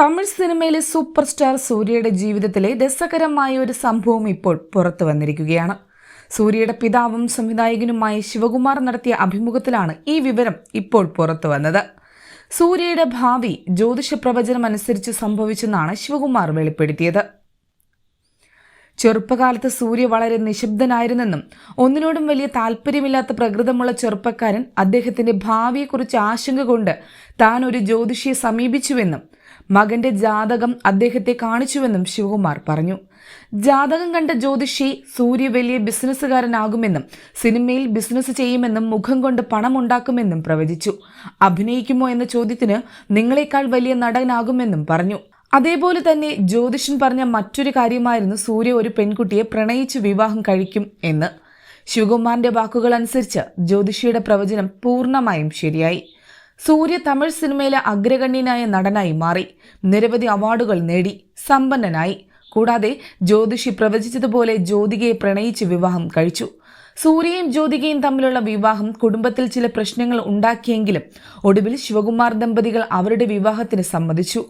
തമിഴ് സിനിമയിലെ super star സൂര്യയുടെ ജീവിതത്തിലെ രസകരമായ ഒരു സംഭവം ഇപ്പോൾ പുറത്തു വന്നിരിക്കുകയാണ്. സൂര്യയുടെ പിതാവും സംവിധായകനുമായ ശിവകുമാർ നടത്തിയ അഭിമുഖത്തിലാണ് ഈ വിവരം ഇപ്പോൾ പുറത്തു വന്നത്. സൂര്യയുടെ ഭാവി ജ്യോതിഷ പ്രവചനം അനുസരിച്ച് സംഭവിച്ചെന്നാണ് ശിവകുമാർ വെളിപ്പെടുത്തിയത്. ചെറുപ്പകാലത്ത് സൂര്യ വളരെ നിശബ്ദനായിരുന്നെന്നും ഒന്നിനോടും വലിയ താല്പര്യമില്ലാത്ത പ്രകൃതമുള്ള ചെറുപ്പക്കാരൻ അദ്ദേഹത്തിന്റെ ഭാവിയെക്കുറിച്ച് ആശങ്ക കൊണ്ട് താൻ ഒരു ജ്യോതിഷിയെ സമീപിച്ചുവെന്നും മകന്റെ ജാതകം അദ്ദേഹത്തെ കാണിച്ചുവെന്നും ശിവകുമാർ പറഞ്ഞു. ജാതകം കണ്ട ജ്യോതിഷി സൂര്യ വലിയ ബിസിനസ്സുകാരനാകുമെന്നും സിനിമയിൽ ബിസിനസ് ചെയ്യുമെന്നും മുഖം കൊണ്ട് പണമുണ്ടാക്കുമെന്നും പ്രവചിച്ചു. അഭിനയിക്കുമോ എന്ന ചോദ്യത്തിന് നിങ്ങളെക്കാൾ വലിയ നടനാകുമെന്നും പറഞ്ഞു. അതേപോലെ തന്നെ ജ്യോതിഷൻ പറഞ്ഞ മറ്റൊരു കാര്യമായിരുന്നു സൂര്യ ഒരു പെൺകുട്ടിയെ പ്രണയിച്ച് വിവാഹം കഴിക്കും എന്ന്. ശിവകുമാറിന്റെ വാക്കുകൾ അനുസരിച്ച് ജ്യോതിഷിയുടെ പ്രവചനം പൂർണമായും ശരിയായി. സൂര്യ തമിഴ് സിനിമയിലെ അഗ്രഗണ്യനായ നടനായി മാറി. നിരവധി അവാർഡുകൾ നേടി. സമ്പന്നനായി. കൂടാതെ ജ്യോതിഷി പ്രവചിച്ചതുപോലെ ജ്യോതികയെ പ്രണയിച്ച് വിവാഹം കഴിച്ചു. സൂര്യയും ജ്യോതികയും തമ്മിലുള്ള വിവാഹം കുടുംബത്തിൽ ചില പ്രശ്നങ്ങൾ ഉണ്ടാക്കിയെങ്കിലും ഒടുവിൽ ശിവകുമാർ ദമ്പതികൾ അവരുടെ വിവാഹത്തിന് സമ്മതിച്ചു.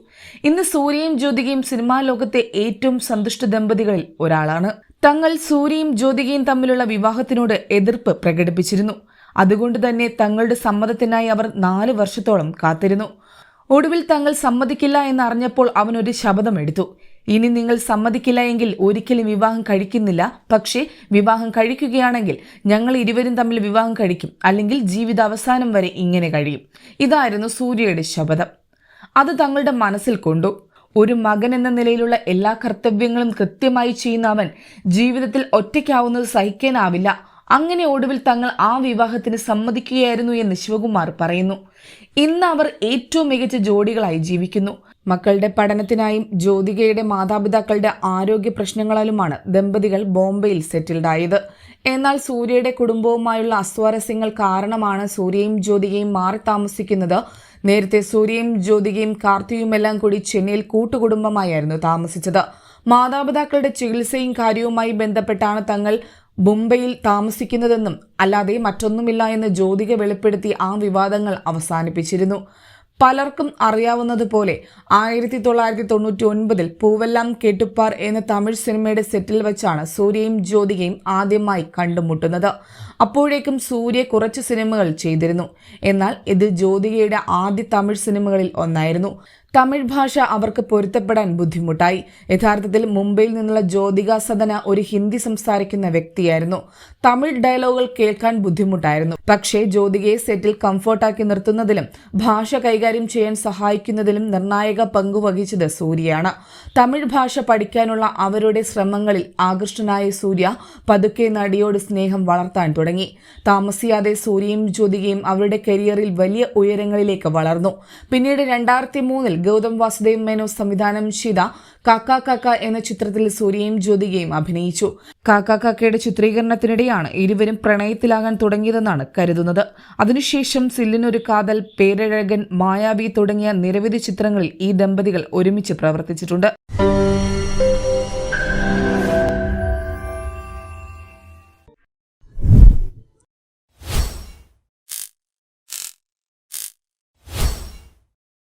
ഇന്ന് സൂര്യയും ജ്യോതികയും സിനിമാ ലോകത്തെ ഏറ്റവും സന്തുഷ്ട ദമ്പതികളിൽ ഒരാളാണ്. തങ്ങൾ സൂര്യയും ജ്യോതികയും തമ്മിലുള്ള വിവാഹത്തിനോട് എതിർപ്പ് പ്രകടിപ്പിച്ചിരുന്നു. അതുകൊണ്ട് തന്നെ തങ്ങളുടെ സമ്മതത്തിനായി അവർ നാല് വർഷത്തോളം കാത്തിരുന്നു. ഒടുവിൽ തങ്ങൾ സമ്മതിക്കില്ല എന്നറിഞ്ഞപ്പോൾ അവൻ ഒരു ശപഥം എടുത്തു. ഇനി നിങ്ങൾ സമ്മതിക്കില്ല എങ്കിൽ ഒരിക്കലും വിവാഹം കഴിക്കുന്നില്ല. പക്ഷേ വിവാഹം കഴിക്കുകയാണെങ്കിൽ ഞങ്ങൾ ഇരുവരും തമ്മിൽ വിവാഹം കഴിക്കും. അല്ലെങ്കിൽ ജീവിതാവസാനം വരെ ഇങ്ങനെ കഴിയും. ഇതായിരുന്നു സൂര്യയുടെ ശപഥം. അത് തങ്ങളുടെ മനസ്സിൽ കൊണ്ടു. ഒരു മകൻ എന്ന നിലയിലുള്ള എല്ലാ കർത്തവ്യങ്ങളും കൃത്യമായി ചെയ്യുന്ന അവൻ ജീവിതത്തിൽ ഒറ്റയ്ക്കാവുന്നത് സഹിക്കാനാവില്ല. അങ്ങനെ ഒടുവിൽ തങ്ങൾ ആ വിവാഹത്തിന് സമ്മതിക്കുകയായിരുന്നു എന്ന് ശിവകുമാർ പറയുന്നു. ഇന്ന് അവർ ഏറ്റവും മികച്ച ജോഡികളായി ജീവിക്കുന്നു. മക്കളുടെ പഠനത്തിനായും ജ്യോതികയുടെ മാതാപിതാക്കളുടെ ആരോഗ്യ പ്രശ്നങ്ങളാലുമാണ് ദമ്പതികൾ ബോംബെയിൽ സെറ്റിൽഡായത് എന്നാൽ സൂര്യയുടെ കുടുംബവുമായുള്ള അസ്വാരസ്യങ്ങൾ കാരണമാണ് സൂര്യയും ജ്യോതികയും മാറി താമസിക്കുന്നത്. നേരത്തെ സൂര്യയും ജ്യോതികയും കാർത്തിയുമെല്ലാം കൂടി ചെന്നൈയിൽ കൂട്ടുകുടുംബമായിരുന്നു താമസിച്ചത്. മാതാപിതാക്കളുടെ ചികിത്സയും കാര്യവുമായി ബന്ധപ്പെട്ടാണ് തങ്ങൾ മുംബൈയിൽ താമസിക്കുന്നതെന്നും അല്ലാതെ മറ്റൊന്നുമില്ല എന്ന് ജ്യോതിക വെളിപ്പെടുത്തി ആ വിവാദങ്ങൾ അവസാനിപ്പിച്ചിരുന്നു. പലർക്കും അറിയാവുന്നതുപോലെ ആയിരത്തി തൊള്ളായിരത്തി തൊണ്ണൂറ്റി ഒൻപതിൽ പൂവെല്ലാം കേട്ടുപ്പാർ എന്ന തമിഴ് സിനിമയുടെ സെറ്റിൽ വെച്ചാണ് സൂര്യയും ജ്യോതികയും ആദ്യമായി കണ്ടുമുട്ടുന്നത്. അപ്പോഴേക്കും സൂര്യ കുറച്ച് സിനിമകൾ ചെയ്തിരുന്നു. എന്നാൽ ഇത് ജ്യോതികയുടെ ആദ്യ തമിഴ് സിനിമകളിൽ ഒന്നായിരുന്നു. തമിഴ് ഭാഷ അവർക്ക് പൊരുത്തപ്പെടാൻ ബുദ്ധിമുട്ടായി. യഥാർത്ഥത്തിൽ മുംബൈയിൽ നിന്നുള്ള ജ്യോതിക സദന ഒരു ഹിന്ദി സംസാരിക്കുന്ന വ്യക്തിയായിരുന്നു. തമിഴ് ഡയലോഗുകൾ കേൾക്കാൻ ബുദ്ധിമുട്ടായിരുന്നു. പക്ഷേ ജ്യോതികയെ സെറ്റിൽ കംഫർട്ടാക്കി നിർത്തുന്നതിലും ഭാഷ കൈകാര്യം ചെയ്യാൻ സഹായിക്കുന്നതിലും നിർണായക പങ്ക് വഹിച്ചത് സൂര്യയാണ്. തമിഴ് ഭാഷ പഠിക്കാനുള്ള അവരുടെ ശ്രമങ്ങളിൽ ആകൃഷ്ടനായ സൂര്യ പതുക്കെ നടിയോട് സ്നേഹം വളർത്താൻ തുടങ്ങി. താമസിയാതെ സൂര്യയും ജ്യോതികയും അവരുടെ കരിയറിൽ വലിയ ഉയരങ്ങളിലേക്ക് വളർന്നു. പിന്നീട് രണ്ടായിരത്തി മൂന്നിൽ ഗൗതം വാസുദേവ് മേനോ സംവിധാനം ചെയ്ത കാക്ക കാക്ക എന്ന ചിത്രത്തിൽ സൂര്യയും ജ്യോതികയും അഭിനയിച്ചു. കാക്ക കാക്കയുടെ ചിത്രീകരണത്തിനിടെയാണ് ഇരുവരും പ്രണയത്തിലാകാൻ തുടങ്ങിയതെന്നാണ് കരുതുന്നത്. അതിനുശേഷം സില്ലിനൊരു കാതൽ പേരഴകൻ മായാവി തുടങ്ങിയ നിരവധി ചിത്രങ്ങളിൽ ഈ ദമ്പതികൾ ഒരുമിച്ച് പ്രവർത്തിച്ചിട്ടുണ്ട്.